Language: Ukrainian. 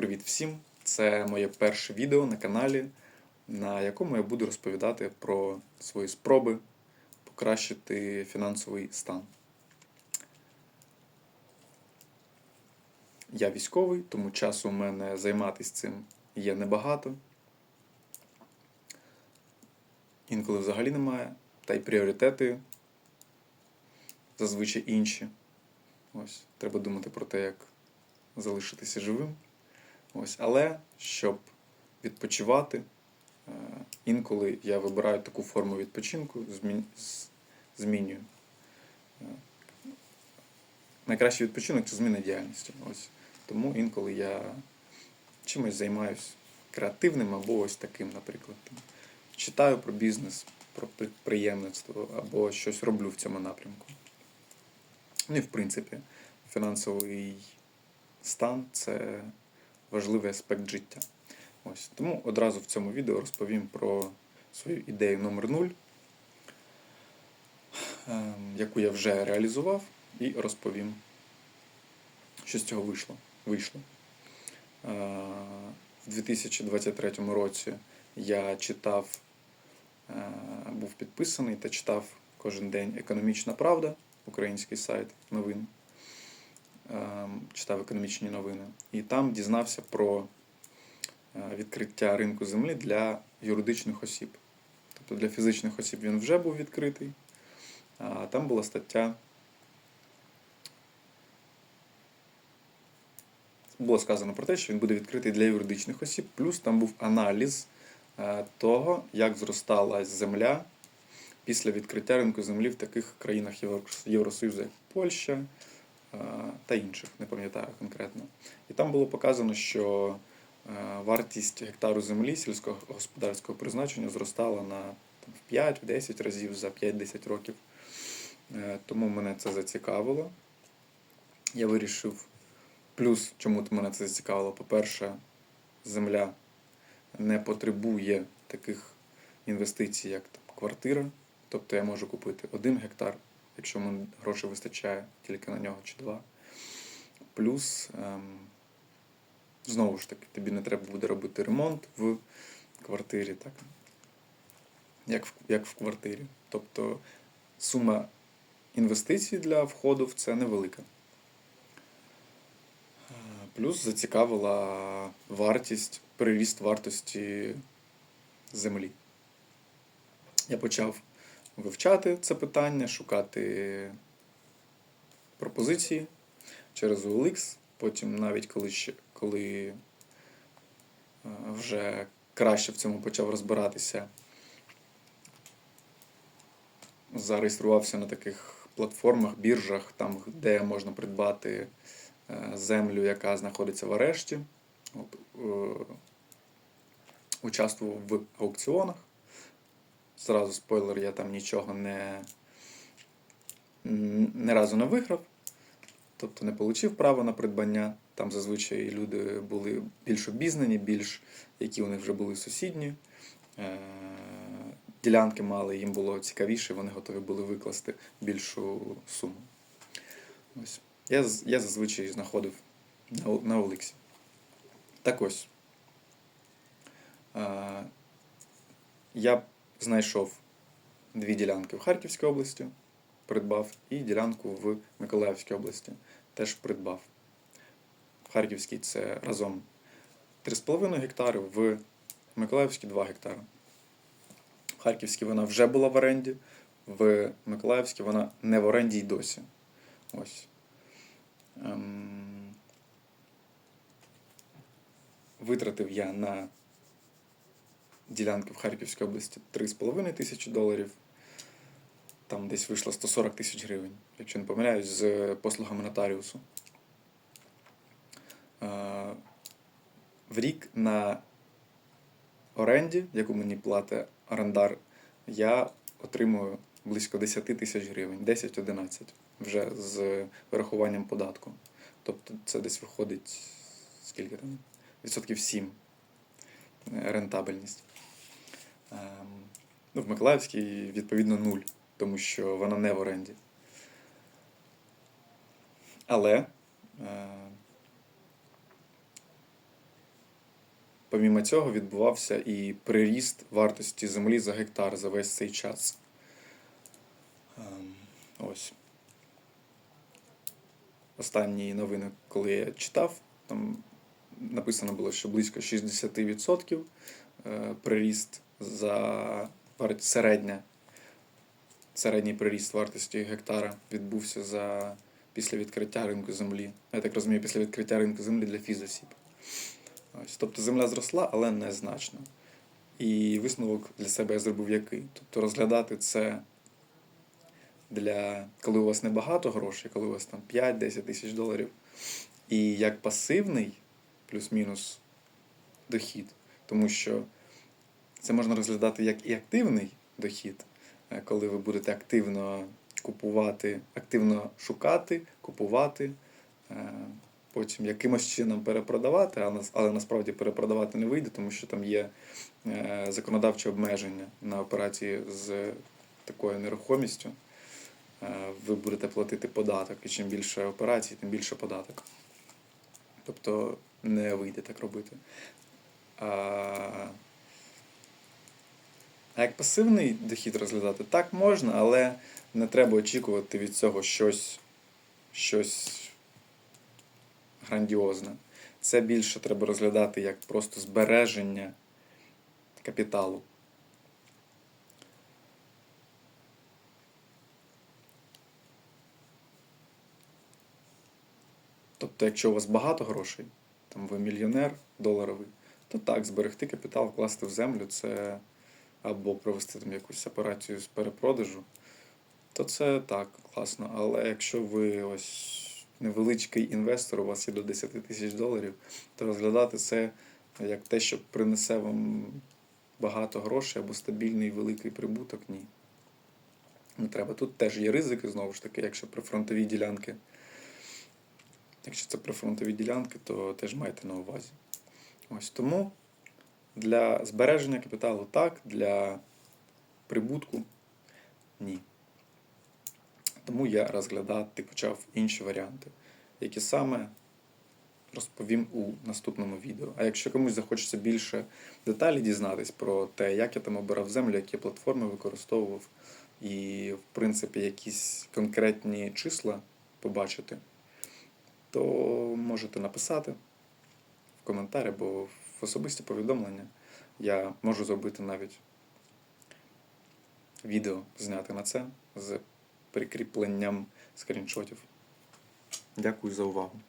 Привіт всім! Це моє перше відео на каналі, на якому я буду розповідати про свої спроби покращити фінансовий стан. Я військовий, тому часу у мене займатися цим є небагато. Інколи взагалі немає, та й пріоритети зазвичай інші. Ось, треба думати про те, як залишитися живим. Ось, але щоб відпочивати, е, інколи я вибираю таку форму відпочинку, змінюю. Е, Найкращий відпочинок це зміна діяльності. Ось. Тому інколи я чимось займаюся креативним або ось таким, наприклад. Читаю про бізнес, про підприємництво або щось роблю в цьому напрямку. Ну і в принципі, фінансовий стан це важливий аспект життя. Ось. Тому одразу в цьому відео розповім про свою ідею номер 0 ем, яку я вже реалізував, і розповім, що з цього вийшло. вийшло. Е, В 2023 році я читав, е, був підписаний та читав кожен день Економічна Правда, український сайт новин. Ем, Читав економічні новини. І там дізнався про е, відкриття ринку землі для юридичних осіб. Тобто для фізичних осіб він вже був відкритий, а там була стаття. Було сказано про те, що він буде відкритий для юридичних осіб, плюс там був аналіз е, того, як зростала земля після відкриття ринку землі в таких країнах Євросоюзу, як Польща та інших, не пам'ятаю конкретно. І там було показано, що е, вартість гектару землі сільськогосподарського призначення зростала на в 5-10 разів за 5-10 років. Е, Тому мене це зацікавило. Я вирішив, плюс чому мене це зацікавило, по-перше, земля не потребує таких інвестицій, як там, квартира. Тобто я можу купити один гектар, якщо мені грошей вистачає тільки на нього чи два. Плюс, ем, знову ж таки, тобі не треба буде робити ремонт в квартирі, так? Як в, як в квартирі. Тобто сума інвестицій для входу в це невелика. Плюс зацікавила вартість, переріст вартості землі. Я почав вивчати це питання, шукати пропозиції через OLX. Потім, навіть коли, коли е, вже краще в цьому почав розбиратися, зареєструвався на таких платформах, біржах, там, де можна придбати е, землю, яка знаходиться в арешті. От, е, Участвував в аукціонах. Зразу спойлер, я там нічого не, не разу не виграв, тобто не отримав право на придбання. Там зазвичай люди були більш обізнані, більш які у них вже були сусідні. Е, Ділянки мали, їм було цікавіше, вони готові були викласти більшу суму. Ось. Я, я зазвичай знаходив на, на Олексі. Так ось. Е, Я знайшов дві ділянки в Харківській області, придбав, і ділянку в Миколаївській області теж придбав. В Харківській це разом 3,5 гектари, в Миколаївській 2 гектари. В Харківській вона вже була в оренді, в Миколаївській вона не в оренді й досі. Ось. Ем... Витратив я на ділянки в Харківській області 3,5 тисячі доларів. Там десь вийшло 140 тисяч гривень, якщо не помиляюсь, з послугами нотаріусу. Е, В рік на оренді, яку мені платить орендар, я отримую близько 10 тисяч гривень, 10-11 вже з вирахуванням податку. Тобто це десь виходить скільки там? Відсотків 7 рентабельність. Ем, Ну, в Миколаївській, відповідно, нуль, тому що вона не в оренді. Але е, помімо цього відбувався і приріст вартості землі за гектар за весь цей час. Ем, Ось. Останні новини, коли я читав, там написано було, що близько 60% е, приріст за середня, середній приріст вартості гектара відбувся за після відкриття ринку землі. Я так розумію, після відкриття ринку землі для фізосіб. Ось, тобто земля зросла, але незначно. І висновок для себе я зробив який? Тобто розглядати це для коли у вас небагато грошей, коли у вас там 5-10 тисяч доларів, і як пасивний плюс-мінус дохід, тому що це можна розглядати як і активний дохід, е, коли ви будете активно купувати, активно шукати, купувати, е, потім якимось чином перепродавати, але насправді перепродавати не вийде, тому що там є е, законодавче обмеження на операції з такою нерухомістю. Ви будете платити податок, і чим більше операцій, тим більше податок. Тобто не вийде так робити. А, як пасивний дохід розглядати, так можна, але не треба очікувати від цього щось, щось грандіозне. Це більше треба розглядати як просто збереження капіталу. Тобто, якщо у вас багато грошей, там ви мільйонер доларовий, то так, зберегти капітал, вкласти в землю це або провести там якусь операцію з перепродажу, то це так, класно. Але якщо ви ось невеличкий інвестор, у вас є до 10 тисяч доларів, то розглядати це як те, що принесе вам багато грошей або стабільний великий прибуток, ні. Не треба. Тут теж є ризики, знову ж таки, якщо прифронтові ділянки. Якщо це прифронтові ділянки, то теж майте на увазі. Ось тому для збереження капіталу так, для прибутку ні. Тому я розглядати почав інші варіанти, які саме розповім у наступному відео. А якщо комусь захочеться більше деталей дізнатись про те, як я там обирав землю, які платформи використовував, і, в принципі, якісь конкретні числа побачити, то можете написати в коментарі або в особисті повідомлення. Я можу зробити навіть відео зняти на це з прикріпленням скріншотів. Дякую за увагу.